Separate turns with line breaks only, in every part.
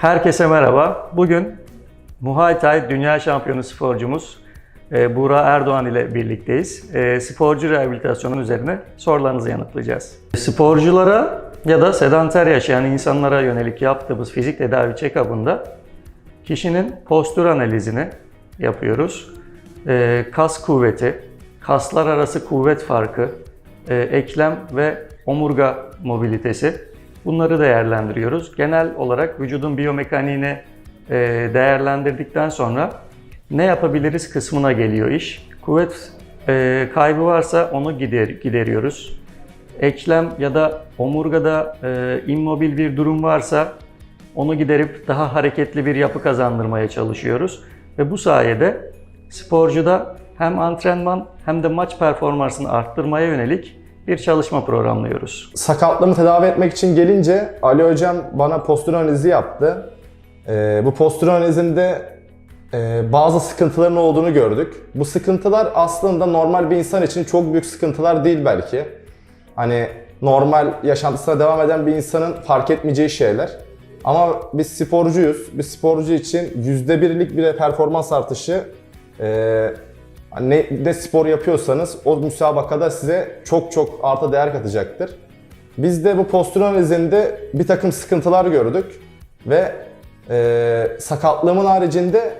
Herkese merhaba. Bugün Muay Thai Dünya Şampiyonu sporcumuz e, Buğra Erdoğan ile birlikteyiz. E, Sporcu rehabilitasyonu üzerine sorularınızı yanıtlayacağız. Sporculara ya da sedanter yaşayan insanlara yönelik yaptığımız fizik tedavi check-up'ında kişinin postür analizini yapıyoruz. E, Kas kuvveti, kaslar arası kuvvet farkı, eklem ve omurga mobilitesi bunları değerlendiriyoruz. Genel olarak vücudun biyomekaniğini e, değerlendirdikten sonra ne yapabiliriz kısmına geliyor iş. Kuvvet e, kaybı varsa onu gider, gideriyoruz. Eklem ya da omurgada e, immobil bir durum varsa onu giderip daha hareketli bir yapı kazandırmaya çalışıyoruz. Ve bu sayede sporcuda hem antrenman hem de maç performansını arttırmaya yönelik bir çalışma programlıyoruz.
Sakatlığımı tedavi etmek için gelince Ali Hocam bana postür analizi yaptı. Ee, bu postür analizinde e, bazı sıkıntıların olduğunu gördük. Bu sıkıntılar aslında normal bir insan için çok büyük sıkıntılar değil belki. Hani normal yaşantısına devam eden bir insanın fark etmeyeceği şeyler. Ama biz sporcuyuz. Bir sporcu için %1'lik bir performans artışı e, ne, ne spor yapıyorsanız o müsabakada size çok çok artı değer katacaktır. Biz de bu postür bir takım sıkıntılar gördük ve e, sakatlığımın haricinde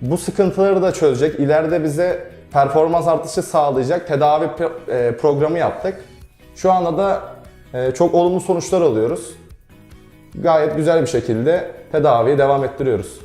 bu sıkıntıları da çözecek, ileride bize performans artışı sağlayacak tedavi e, programı yaptık. Şu anda da e, çok olumlu sonuçlar alıyoruz. Gayet güzel bir şekilde tedaviyi devam ettiriyoruz.